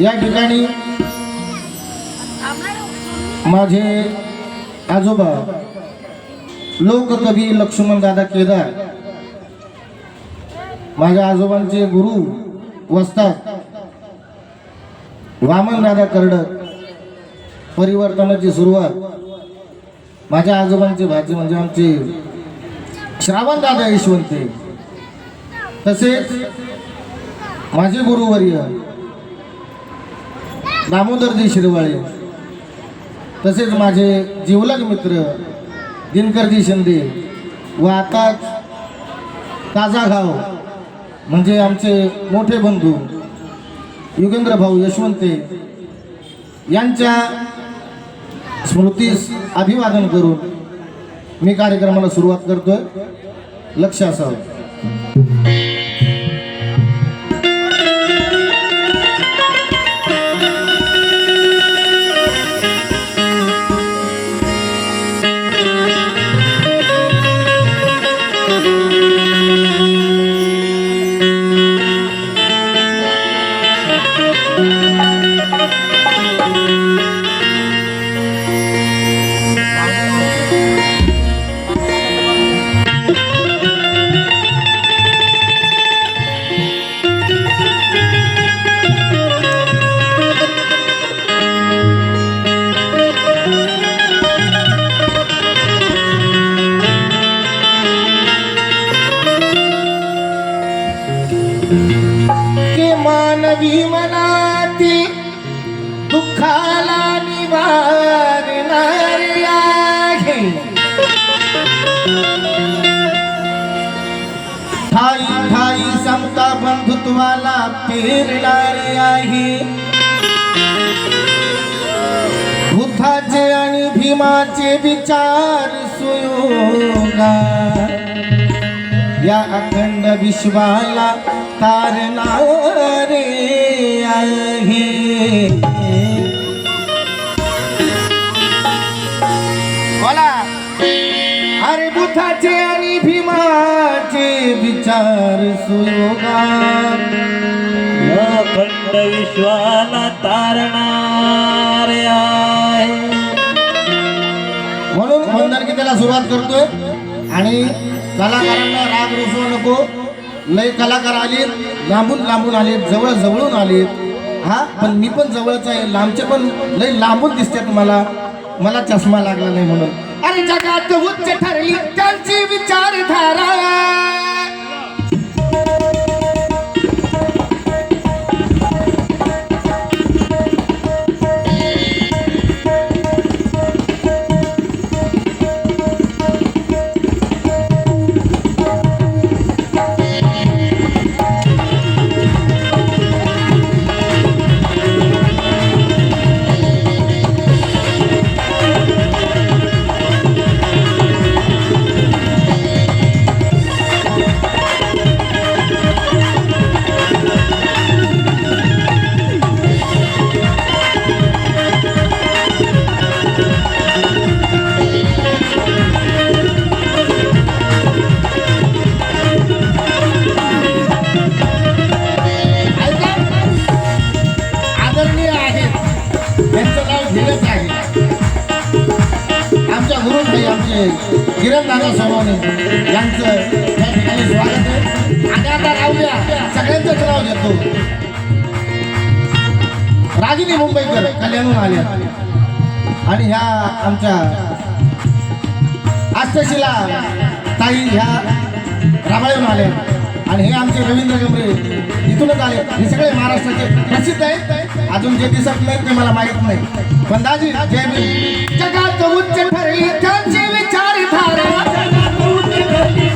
या ठिकाणी माझे आजोबा लोककवी लक्ष्मण दादा केदार माझ्या आजोबांचे गुरु वस्तात वामन दादा करडक परिवर्तनाची सुरुवात माझ्या आजोबांचे भाजी म्हणजे आमचे श्रावण दादा यशवंते. तसेच माझे गुरुवर्य दामोदरजी शिरवाळे तसेच माझे जिवलग मित्र दिनकरजी शिंदे व आताच ताजागाव म्हणजे आमचे मोठे बंधू युगेंद्र भाऊ यशवंते यांच्या स्मृतीस अभिवादन करून मी कार्यक्रमाला सुरुवात करतोय. लक्ष असावं. तुम्हाला पेरणारी आहे. बुद्धाचे आणि भीमाचे विचार सुयोगा. या अखंड विश्वाला तारणारे आहे. अरे बुद्धाचे आणि भीमाचे विचार सुयोगा या खंड विश्वाला तारणार आहे. म्हणून वंदन गीतेला सुरुवात करतोय. आणि कलाकारांना राग रुसवू नको. लय कलाकार आले लांबून लांबून आले जवळ जवळून आले हा पण मी पण जवळच आहे. लांबचे पण लय लांबून दिसतात मला. मला चष्मा लागला नाही म्हणून. अरे जगात उच्च ठरली त्यांची विचारधारा. आमच्या अष्टशिला ताई ह्या राबाळून आल्या. आणि हे आमचे रवींद्र गमरे इथूनच आले. हे सगळे महाराष्ट्राचे प्रसिद्ध आहेत. अजून जे दिसत नाही ते मला माहीत नाही. पण दाजी जय जगात उच्च ठरली त्यांची विचारधारा. जगात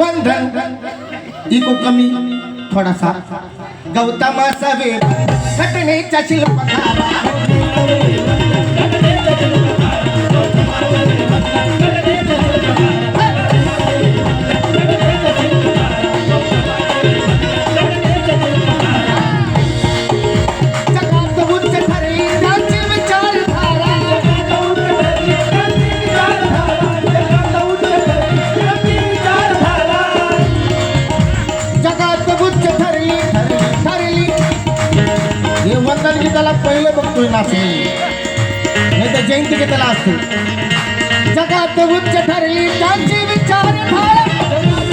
बंधन इको कमी थोडासा. गौतमासावे घटनेच्या शिल्पकारा पहिलं नाही तर जयंती गीताला असते जगात उच्च ठरली त्यांची विचारधारा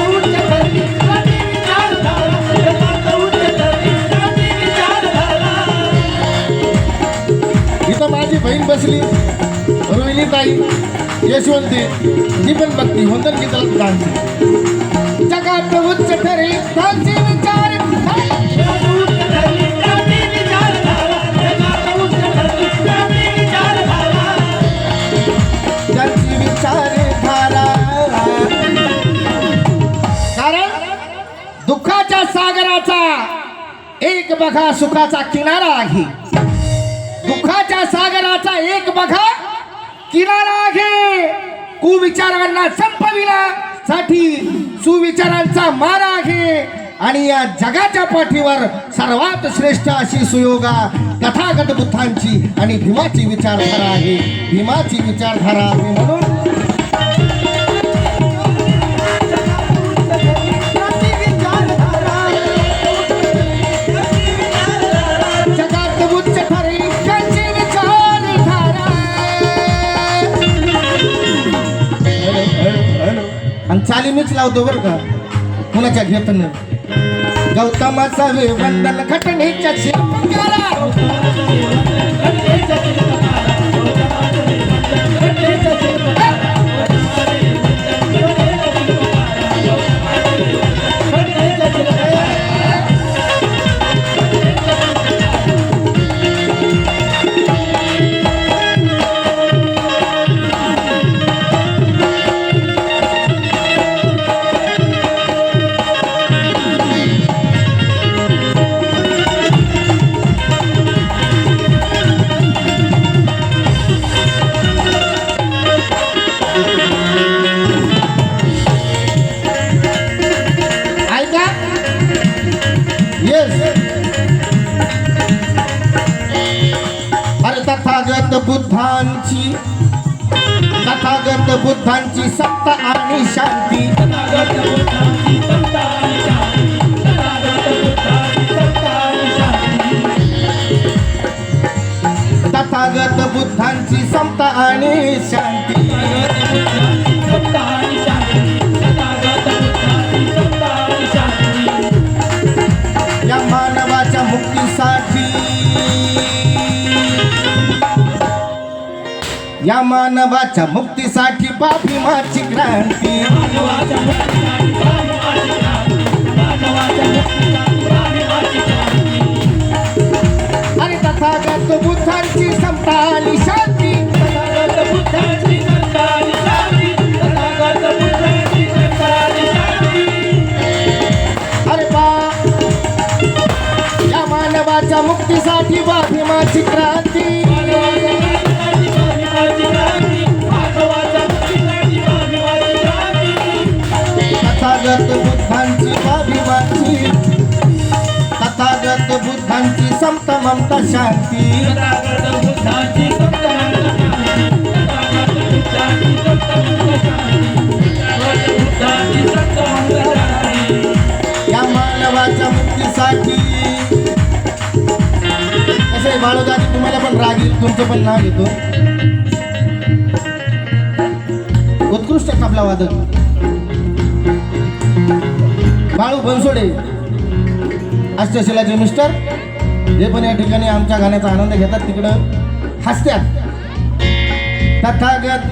उच्च ठरली इथं माझी बहीण बसली. रोहिणी ताई यशवंती ती पण बघती. वंदन गीताला डान्स जगात उच्च ठरली दुःखाच्या सागराचा एक बघा सुखाचा किनारा आहे. दुःखाच्या सागराचा एक बघा किनारा आहे. कुविचारांना संपविला साठी सुविचारांचा मारा आहे. आणि या जगाच्या पाठीवर सर्वात श्रेष्ठ अशी सुयोगा तथागत बुद्धांची आणि भीमाची विचारधारा आहे. भीमाची विचारधारा आहे म्हणून चाली मीच लावतो बरं का. कुणाच्या घेत नाही गौतमाचा वे वंदन घटनेच्या शिल्पकारा बुद्धांची सत्ता आणि शांती. तथागत बुद्धांची समता आणि शांती. या मानवाच्या मुक्तीसाठी बाभीमाची क्रांती. आणि तथागत बुद्धांची आणि शांती. अरे बा. या मानवाच्या मुक्तीसाठी बाभीमाची क्रांती. बुद्धांची समता ममता शांती. या मानवाच्या मुक्तीसाठी. असे आहे तुम्हाला पण रागील तुमचं पण नाव घेतो उत्कृष्ट तबला वादक. बाळू बनसोडे अष्टशिलाचे मिस्टर. हे पण या ठिकाणी आमच्या गाण्याचा आनंद घेतात तिकडं. हसत्यात तथागत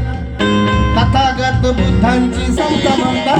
तथागत बुद्धांची संस्था म्हणतात.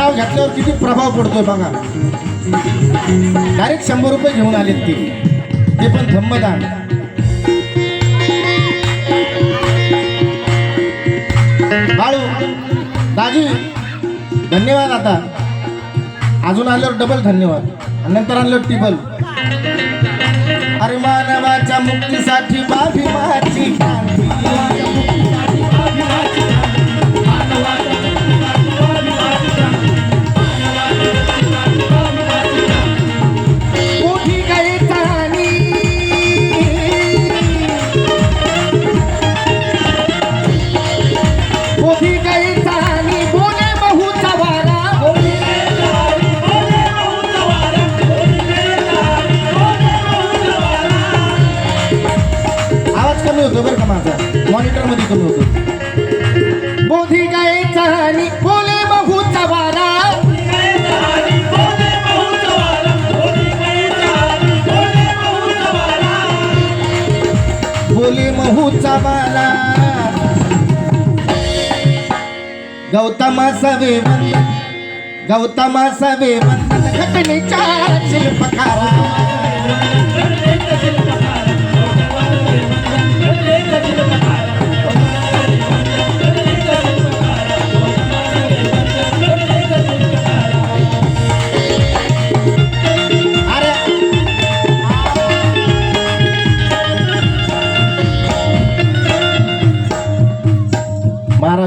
नाव घेतल्यावर किती प्रभाव पडतोय बघा. डायरेक्ट शंभर रुपये घेऊन आलेत ते. ते पण धम्मदान. बाळू दाजी धन्यवाद आता. अजून आल्यावर डबल धन्यवाद. नंतर आणलं टिबल अरे मानवाच्या मुक्तीसाठी बाबी गौतमाचा वेवंदन गौतमाचा वेवंदन घटनेच्या शिल्पकारा.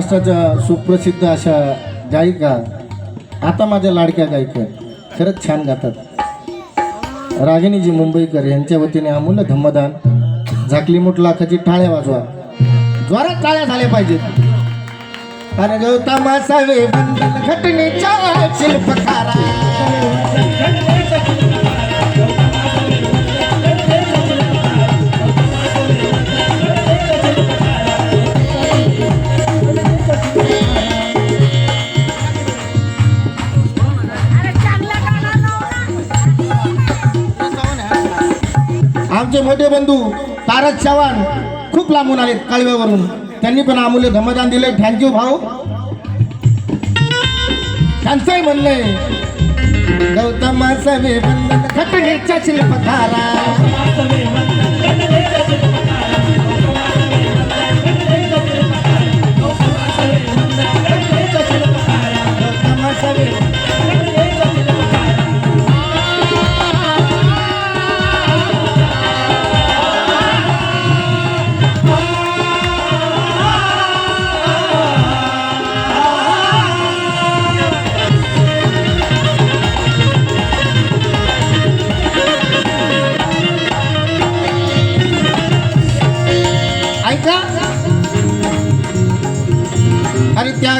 महाराष्ट्राच्या सुप्रसिद्ध अशा गायिका आता माझ्या लाडक्या गायिका खरंच छान गातात. रागिणीजी मुंबईकर यांच्या वतीने अमूल्य धम्मदान झाकली मुठ लाखाची टाळ्या वाजवा. ज्वारात टाळ्या झाल्या पाहिजेत. अरे गौतम वेवंदन घटनेच्या शिल्पकारा आमचे मोठे बंधू तारक चव्हाण खूप लांबून आले कळव्यावरून. त्यांनी पण आमूल्य धमदान दिले थँक्यू भाऊ. त्यांचंही म्हणणंय गौतमाचा वेवंदन घटनेच्या शिल्पकारा. गौतम वे-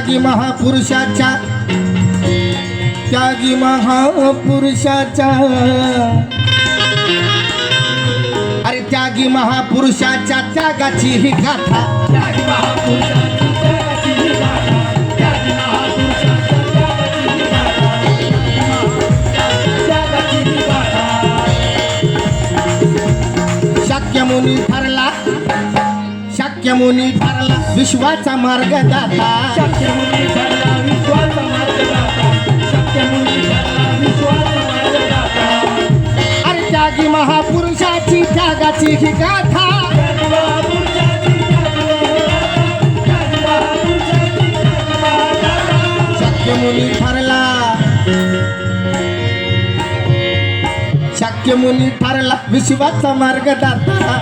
त्यागी महापुरुषाच्या त्यागी महापुरुषाच्या. अरे त्यागी महापुरुषाच्या त्यागाची ही गाथा. शाक्य मुनी ठरला शाक्य मुनी ठरला विश्वाचा मार्ग दाता. अरे त्यागी महापुरुषाची त्यागाची ही गाथा. शाक्य मुनी ठरला. शाक्य मुनी ठरला विश्वाचा मार्ग दाता.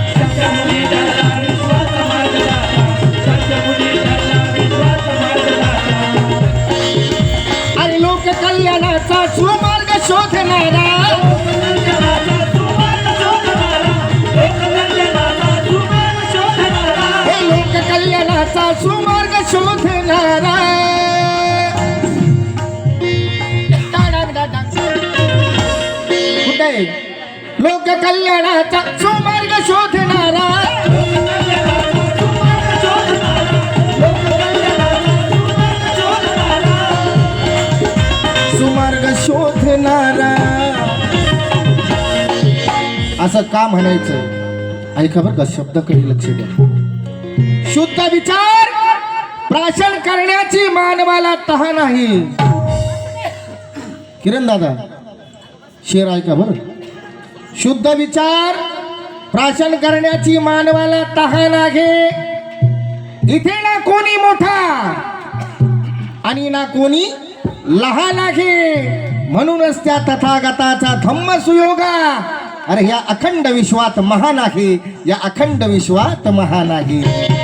लोक कल्याणाचा सुमार्ग शोधणारा. सुमार्ग शोधणारा. असं का म्हणायचं? ऐका बर का शब्दाकडे लक्ष द्या. शुद्ध विचार प्राशन करण्याची मानवाला तहा नाही किरण दादा शेर ऐका बरं. शुद्ध विचार प्राशन करण्याची मानवाला तहान आहे. इथे ना कोणी मोठा आणि ना कोणी लहान आहे. म्हणूनच त्या तथागताचा धम्म सुयोगा. अरे या अखंड विश्वात महान आहे. या अखंड विश्वात महान आहे.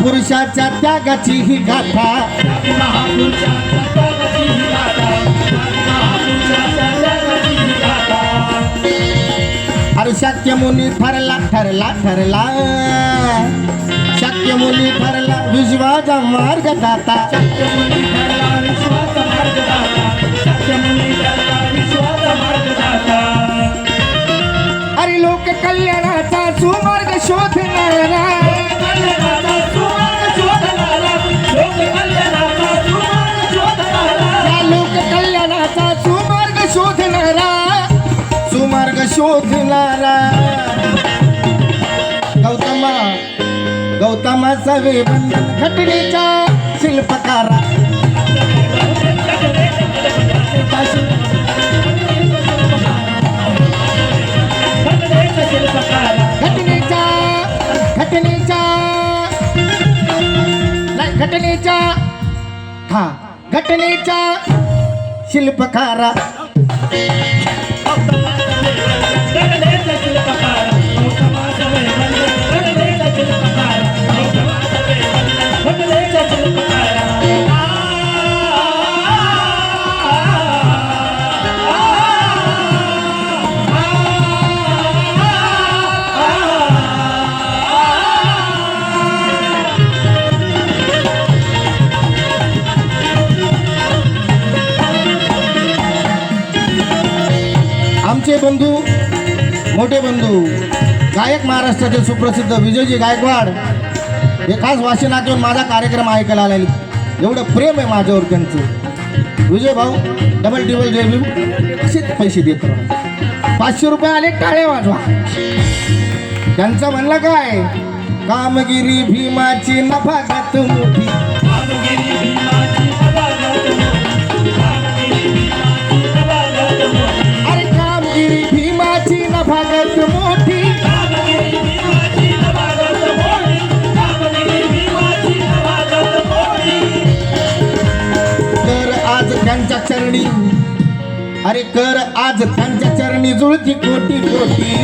महापुरुषाच्या त्यागाची ही गाथा. अरे शक्य मुनी ठरला ठरला ठरला. शक्य मुनी ठरला विश्वाचा मार्ग दाता अरे लोक कल्याणाचा सुमार्ग शोधणारा. शोधणारा. गौतमा गौतमाचा सवे घटनेचा शिल्पकारा. घटनेचा घटनेचा नाही घटनेचा हा घटनेचा शिल्पकारा. आमचे बंधू मोठे बंधू गायक महाराष्ट्राचे सुप्रसिद्ध विजयजी गायकवाड हे खास वाशिनात येऊन माझा कार्यक्रम ऐकायला आला एवढं प्रेम आहे माझ्यावर त्यांचं. विजय भाऊ डबल टेबल रेव्ह्यू असेच पैसे देत. पाचशे रुपये आले टाळे वाजवा. त्यांचं म्हणलं काय? कामगिरी भीमाची नफागत मोठी चरणी. अरे कर आज त्यांच्या चरणी जुळती कोटी कोटी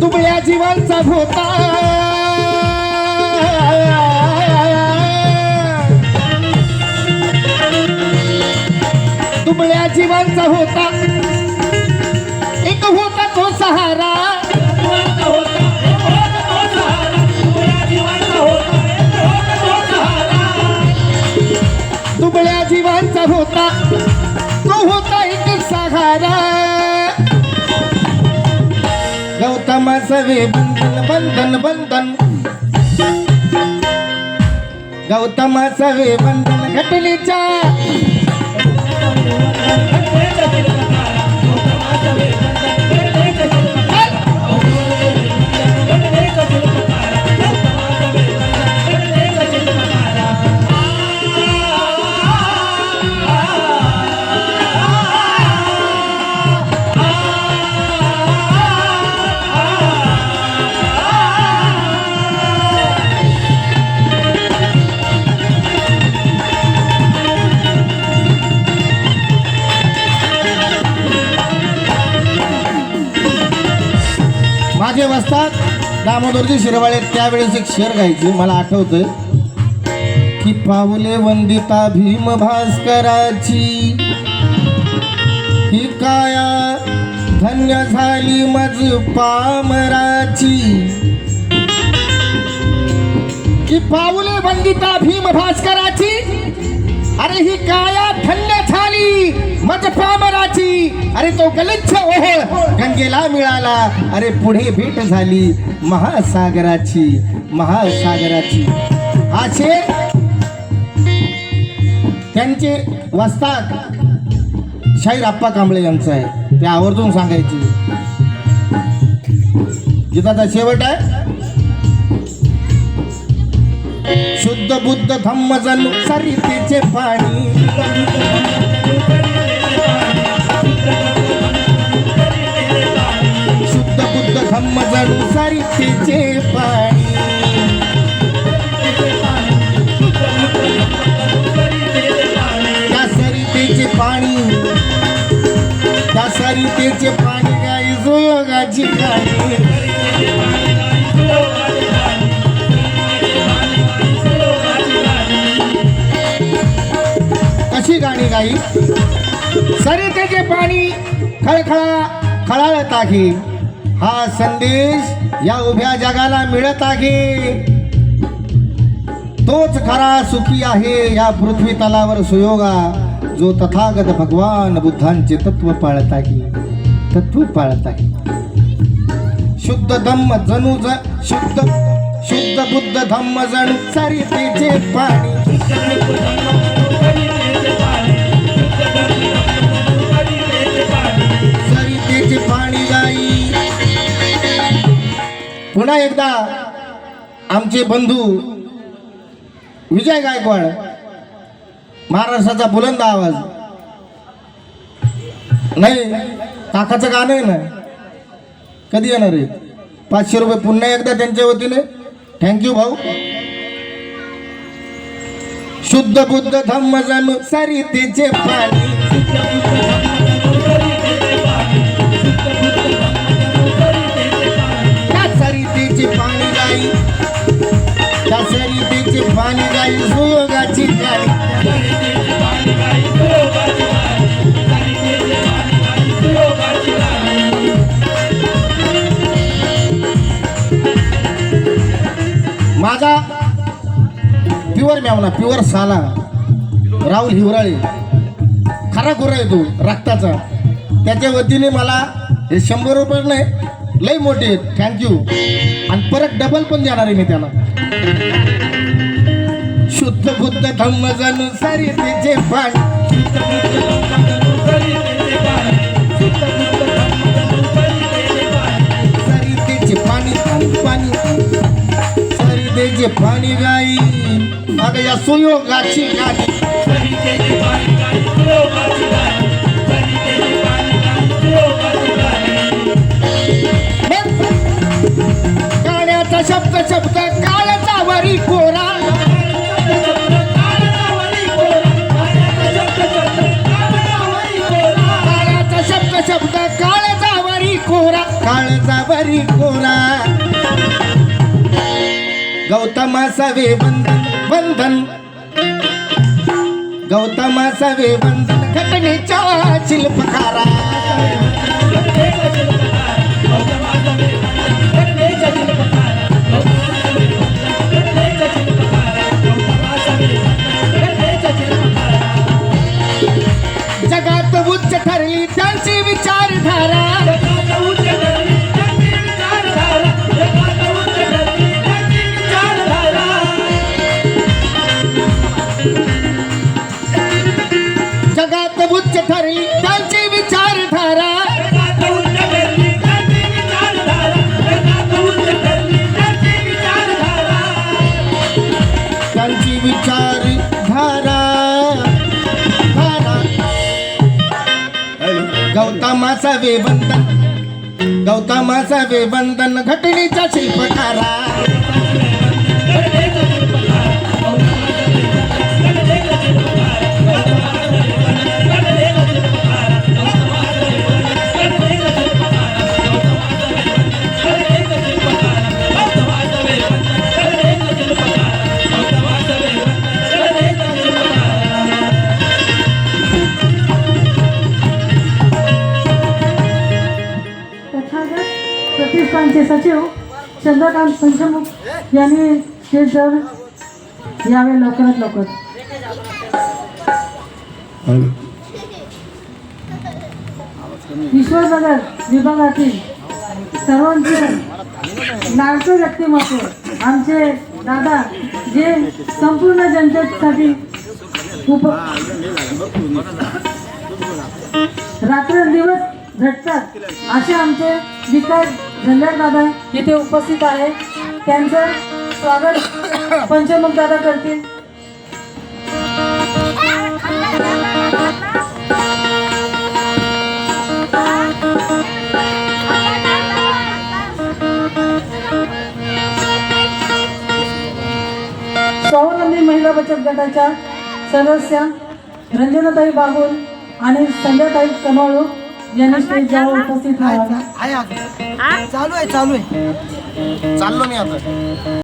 दुबळ्या जीवांचा होता दुबळ्या जीवांचा होता एक होता तो सहारा. गौतमाचा वे बंधन बंधन बंधन। गौतमाचा वे बंधन घटनेच्या माझे दामोदरजी शिरवाळे त्यावेळेस एक शेर गायचे मला आठवतंय. की पावले वंदिता भीम भास्कराची. ही काया धन्य झाली मज पामराची. की पाऊले वंदिता भीम भास्कराची? अरे ही काया धन्य झाली मज पामराची अरे तो गलिच्छ ओहळ हो. गंगेला मिळाला. अरे पुढे भेट झाली महासागराची महासागराची. असे त्यांचे वस्ताद शाहीर आप्पा कांबळे यांचं आहे. ते आवर्जून सांगायचे. गीताचा शेवट आहे. शुद्ध बुद्ध धम्म जणू सरितेचे पाणी. जणू सरितेचे पाणी त्या सरितेचे पाणी त्या सरितेचे पाणी गाई सुयोगाची गाणी कशी गाणी गाई? सरितेचे पाणी खळखळा खळाळत आहे। हा संदेश या उभ्या जगाला मिळत आहे. तोच खरा सुखी आहे या पृथ्वी तलावर सुयोगा जो तथागत भगवान बुद्धांचे तत्व पाळत आहे. तत्व पाळत आहे. शुद्ध धम्म जणू ज शुद्ध शुद्ध बुद्ध धम्म जणू चरितेचे पाणी. पुन्हा एकदा आमचे बंधू विजय गायकवाड महाराष्ट्राचा बुलंद आवाज. नाही काकाचं गाणं आहे ना कधी येणार आहे? पाचशे रुपये पुन्हा एकदा त्यांच्या वतीने. थँक्यू भाऊ. शुद्ध बुद्ध धम्म जणू सरितेचे पाणी. गाई त्या सरितेचे पाणी गाई सुयोगाची गाई माझा प्युअर मेवना प्युअर साला राहुल हिवराळे खरा खुरा आहे तो रक्ताचा. त्याच्या वतीने मला हे शंभर रुपये नाही लई मोठे आहेत. थँक्यू आणि परत डबल पण देणार आहे मी त्याला. शुद्ध बुद्ध धम्म जणू सारी त्याचे पाणी सरितेचे पाणी पाणी पाणी. सरितेचे पाणी गाई. अगं या सुयोगाची गाडी. गाण्याचा शब्द शब्द काळचा वरी कोरा काळाचा शब्द शब्द काळचा वरी कोरा काळचा वरी कोरा वे बंधन वंदन गौतमासावे बंधन घटनेच्या शिल्पकारा. विचारधारा गौतमाचा वेबंधन गौतमाचा वेबंधन घटनेचा शिल्पकारा आमचे सचिव चंद्रकांत पंचमुख यांनी ते जर यावे लवकरात लवकर. ईश्वरनगर विभागातील सर्वांचे लाडकं व्यक्तिमत्व आमचे दादा जे संपूर्ण जनतेसाठी उप रात्रंदिवस झटतात असे आमचे विकास झंझार दादा इथे उपस्थित आहे. त्यांचं स्वागत पंचमुख दादा करतील. स्वावलंबी महिला बचत गटाच्या सदस्या रंजनाताई बागुल आणि संध्याताई कमाळू. उपस्थित राहावे. चालू आहे चालू आहे. चाललो मी आता.